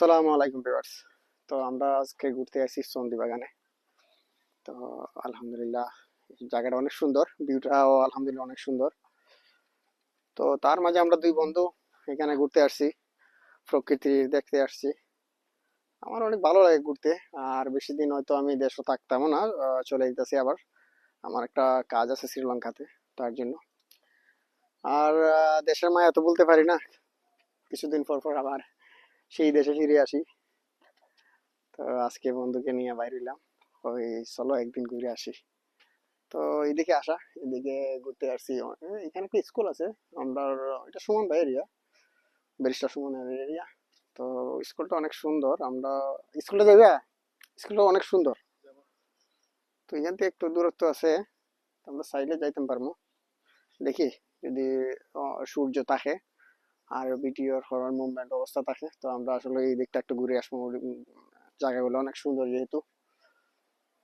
আসসালামু আলাইকুম ভিউয়ার্স। তো আমরা আজকে ঘুরতে আসি সন্ধি বাগানে তো আলহামদুলিল্লাহ জায়গাটা অনেক সুন্দর, ভিউটাও আলহামদুলিল্লাহ অনেক সুন্দর। তো তার মাঝে আমরা দুই বন্ধু এখানে ঘুরতে আসছি, প্রকৃতি দেখতে আসছি। আমার অনেক ভালো লাগে ঘুরতে, আর বেশি দিন হয়তো আমি দেশও থাকতামও না চলে যেতেছি আবার। আমার একটা কাজ আছে শ্রীলঙ্কাতে, তার জন্য। আর দেশের মায়া তো বলতে পারি না, কিছুদিন পর পর আবার সেই দেশে ফিরে আসি। তো আজকে বন্ধুকে নিয়ে বাইরে হইলাম। ওই চলো একদিন ঘুরে আসি। তো এদিকে আসা এদিকে ঘুরতে আসছি। এখানে একটা স্কুল আছে, আমরা, এটা সুমন ভাই এরিয়া ব্যারিস্টার সুমনের এরিয়া তো স্কুলটা অনেক সুন্দর, আমরা স্কুলটা যাবে স্কুলটা অনেক সুন্দর। তো এখান থেকে একটু দূরত্ব আছে আমরা সাইডে যাইতে পারব। দেখি, যদি সূর্য থাকে আর ভিডিওর হওয়ার মুভমেন্ট অবস্থা থাকে, তো আমরা আসলে এই দিকটা একটু ঘুরে আসব। জায়গাগুলো অনেক সুন্দর যেহেতু।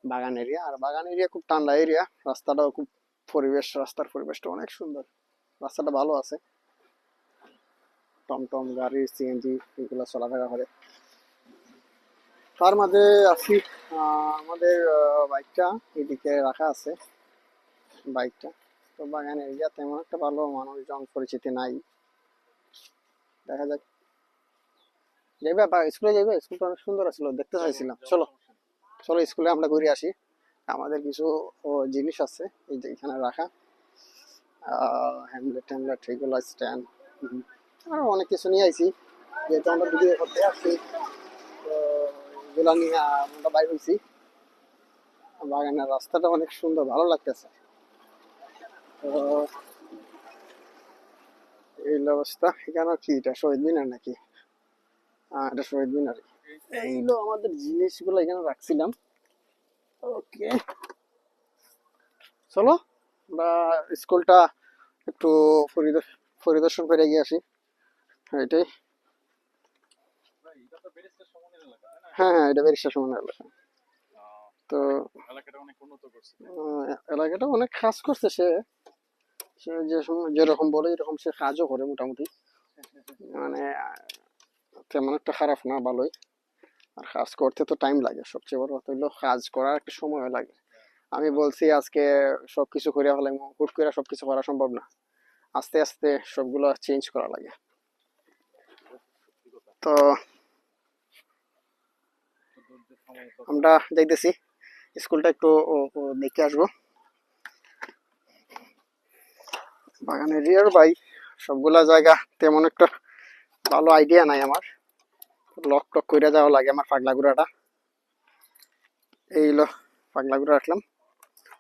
বাগান এরিয়া আর বাগান এরিয়া খুব ঠান্ডা এরিয়া রাস্তাটাও খুব পরিবেশ, রাস্তার পরিবেশটা অনেক সুন্দর। রাস্তাটা ভালো আছে। টমটম, গাড়ি সিএনজি এগুলো চলাফেরা করে। তার মাঝে আছি আমাদের বাইকটা এদিকে রাখা আছে। বাইকটা তো বাগান এরিয়া তেমন একটা ভালো, মানুষজন পরিচিতি নাই। দেখা যাক। যাইবে স্কুলে যাইবে স্কুলটা অনেক সুন্দর আছিল, দেখতে চাইছিলাম। চলো চলো স্কুলে আমরা ঘুরে আসি। আমাদের কিছু জিনিস আছে, এই যে এখানে রাখা। হ্যামলেট ট্যামলেট এগুলো স্ট্যান্ড অনেক কিছু নিয়ে আইছি। যেহেতু আমরা ভিডিও করতে আসছি এগুলো নিয়ে আমরা বাইর হয়েছি বাগানের রাস্তাটা অনেক সুন্দর, ভালো লাগতেছে। তো এই অবস্থা। এখানে কি এটা শহীদ মিনার নাকি? এটা শহীদ মিনার। এই হলো আমাদের জিনিসগুলো এখানে রাখছিলাম। ওকে। চলো আমরা স্কুলটা একটু পরিদর্শ- পরিদর্শন করে গিয়ে আসি। এটাই। হ্যাঁ হ্যাঁ এটা বেরিস্টার সমান এলাকা। তো এলাকাটা অনেক উন্নত করছে। এলাকাটা অনেক কাজ করছে সে। সে যে যেরকম বলে, এরকম সে কাজও করে মোটামুটি। মানে তেমন একটা খারাপ না, ভালোই। আর কাজ করতে তো টাইম লাগে, সবচেয়ে বড় কথা হলো কাজ করার একটা সময় লাগে। আমি বলছি, আজকে সব সবকিছু করে ফেলে হুট করে সবকিছু করা সম্ভব না। আস্তে আস্তে সবগুলো চেঞ্জ করা লাগে। তো, আমরা যাইতেছি। স্কুলটা একটু দেখে আসব। বাগানের রিয়ার বাই সবগুলা জায়গা তেমন একটা ভালো আইডিয়া নাই আমার। লক টক করে যাওয়া লাগে আমার পাগলা গুড়াটা। এই হলো পাগলা গুড়া রাখলাম।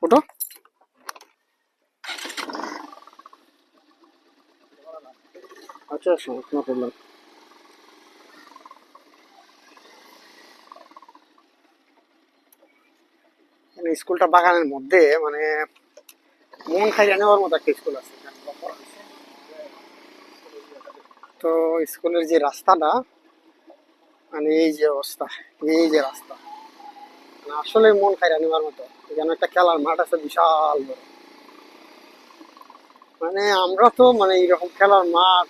ওটো আচ্ছা আচ্ছা স্কুলটা বাগানের মধ্যে মানে মন খাইয়ে নেওয়ার মতো একটা স্কুল আছে। তো স্কুলের যে রাস্তাটা মানে এই যে অবস্থা, এই যে রাস্তা। মানে আসলে মন খাইয়ে নেওয়ার মতো। এখানে একটা খেলার মাঠ আছে, বিশাল বড়। মানে আমরা তো মানে এইরকম খেলার মাঠ,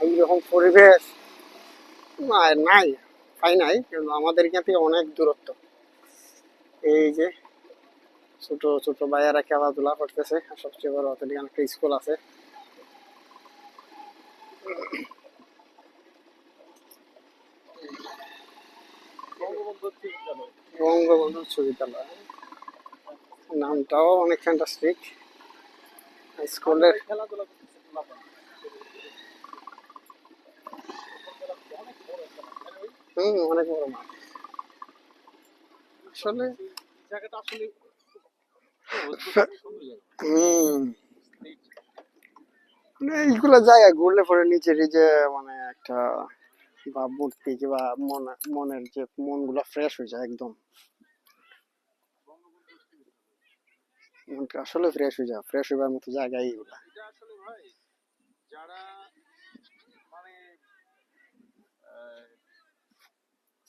এইরকম পরিবেশ নাই, পাই নাই। কিন্তু আমাদের এখান থেকে অনেক দূরত্ব। এই যে ছোট ছোট ভাইয়ারা খেলাধুলা করতেছে। সবচেয়ে বড় অত একটা স্কুল আছে। বঙ্গবন্ধু উচ্চ নামটাও অনেক ফ্যান্টাস্টিক স্কুলের খেলাধুলা অনেক বড় মাঠ। আসলে জায়গাটা আসলে জায়গা। ঘুরলে পরে নিজের যে মানে একটা কিংবা মন মনের যে মনগুলো ফ্রেশ হয়ে যায় একদম। মনটা আসলে ফ্রেশ হয়ে যায় ফ্রেশ হইবার মতো জায়গা এইগুলা। যারা মানে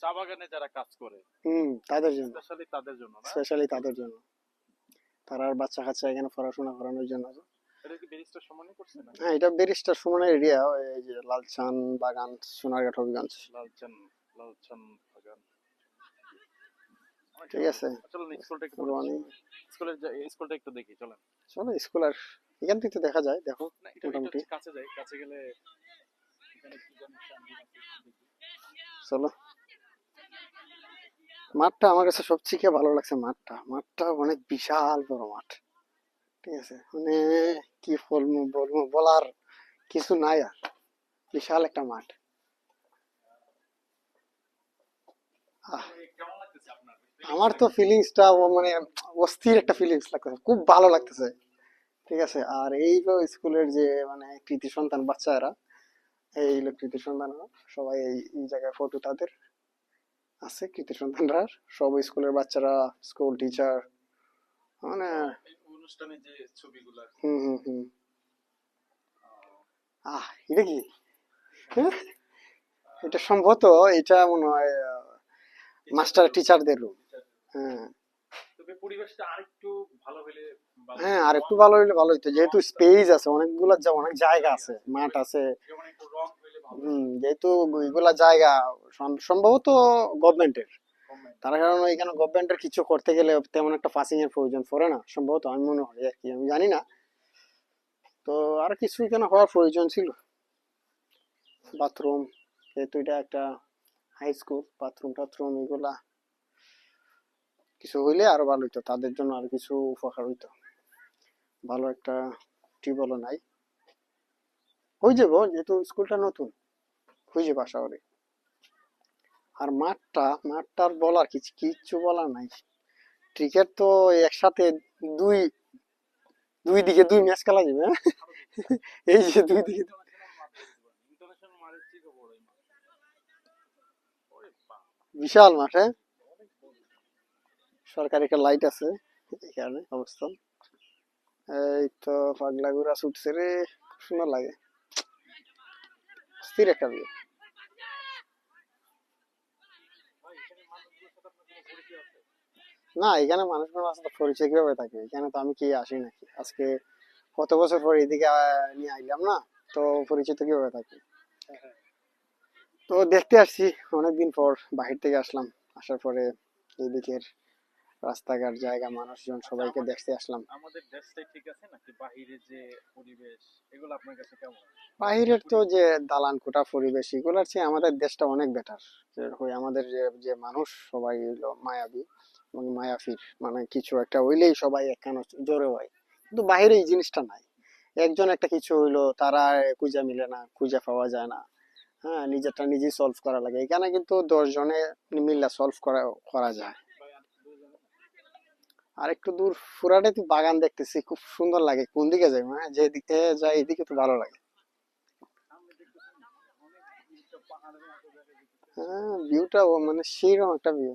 চা বাগানে যারা কাজ করে হুম তাদের জন্য। স্পেশালি তাদের জন্য স্পেশালি তাদের জন্য। তারা আর বাচ্চা কাচ্চা এখানে পড়াশোনা করানোর জন্য। হ্যাঁ এটা ব্যারিস্টার সুমনের এরিয়া এই যে লালচান বাগান সোনারঘাট হবিগঞ্জ। লালচান লালচান বাগান। ঠিক আছে। স্কুলটা একটু এই স্কুলটা একটু দেখি চলেন। চলো স্কুল আর এখান থেকে দেখা যায় দেখো মোটামুটি। কাছে যাই কাছে গেলে। চলো। মাঠটা আমার কাছে সবথেকে ভালো লাগছে মাঠটা। মাঠটা অনেক বিশাল বড় মাঠ। ঠিক আছে? মানে কি বলব বলব, বলার কিছু নাই আর। বিশাল একটা মাঠ। আমার তো ফিলিংসটা মানে অস্থির একটা ফিলিংস লাগতেছে, খুব ভালো লাগতেছে। ঠিক আছে? আর এই স্কুলের যে মানে কৃতি সন্তান বাচ্চারা, এই কৃতি সন্তানরা সবাই এই জায়গায় ফটো তাদের। আছে কৃতি সন্তানরা সব স্কুলের বাচ্চারা স্কুল টিচার মানে অনুষ্ঠানে যে ছবিগুলো হুম হুম হুম। আহ এটা কি? হ্যাঁ? এটা সম্ভবত এটা মনে হয় মাস্টার টিচারদের রুম হ্যাঁ। হ্যাঁ আর একটু ভালো হইলে ভালো হইতো। যেহেতু স্পেস আছে অনেকগুলো অনেক জায়গা আছে মাঠ আছে। ভালো যেহেতু এগুলা জায়গা সম- সম্ভবত গভর্নমেন্টের তার কারণে এখানে গভর্নমেন্টের কিছু করতে গেলে তেমন একটা পাসিং এর প্রয়োজন পড়ে না সম্ভবত আমি মনে হয় আর কি আমি জানি না। তো আর কিছু এখানে হওয়ার প্রয়োজন ছিল। বাথরুম যেহেতু এটা একটা হাই স্কুল বাথরুম টাথরুম এগুলা কিছু হইলে আরও ভালো হইতো তাদের জন্য আর কিছু উপকার হইতো। ভালো একটা টিউবওয়েলও নাই। হয়ে যাব যেহেতু স্কুলটা নতুন হয়ে যাবে আশা করি আর মাঠটা মাঠটার বলার কিছু কিচ্ছু বলার নাই। ক্রিকেট তো একসাথে দুই দুই দিকে দুই ম্যাচ খেলা যাবে হ্যাঁ? এই যে দুই দিকে বিশাল মাঠ হ্যাঁ। সরকারি একটা লাইট আছে কারণে অবস্থান এই তো পাগলা গুড়া ছুটছে রে সুন্দর লাগে স্থির একটা ভিউ ভাই, এখানে মানুষগুলোর সাথে আপনার কোনো পরিচয় আছে? না, এখানে মানুষগুলোর সাথে পরিচয় কীভাবে থাকে? এখানে তো আমি কি আসি নাকি? আজকে কত বছর পর এদিকে নিয়ে আইলাম না? তো পরিচিত কীভাবে থাকে? তো দেখতে আসছি, অনেকদিন পর বাহির থেকে আসলাম। আসার পরে এদিকের রাস্তাঘাট জায়গা মানুষজন সবাইকে দেখতে আসলাম। আমাদের দেশটাই ঠিক আছে নাকি? বাহিরে যে পরিবেশ এগুলো আপনার কাছে কেমন? বাহিরের তো যে দালান কোটা পরিবেশ এগুলোর চেয়ে আমাদের দেশটা অনেক বেটার আমাদের যে যে মানুষ সবাই হইল মায়াবী এবং মায়াফির। মানে কিছু একটা হইলেই সবাই একখানে জোরে হয়। কিন্তু বাহিরে এই জিনিসটা নাই। একজন একটা কিছু হইল তারা খুঁজে মিলে না খুঁজে পাওয়া যায় না। হ্যাঁ নিজেরটা নিজেই সলভ করা লাগে। এখানে কিন্তু দশ জনে মিললে সলভ করা করা যায়? আর একটু দূর ফুরাটে তুই বাগান দেখতেছি, খুব সুন্দর লাগে। কোন দিকে যাই? হ্যাঁ যেদিকে যাই, এদিকে তো ভালো লাগে। হ্যাঁ ভিউটা ও মানে সেইরকম একটা ভিউ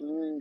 হম।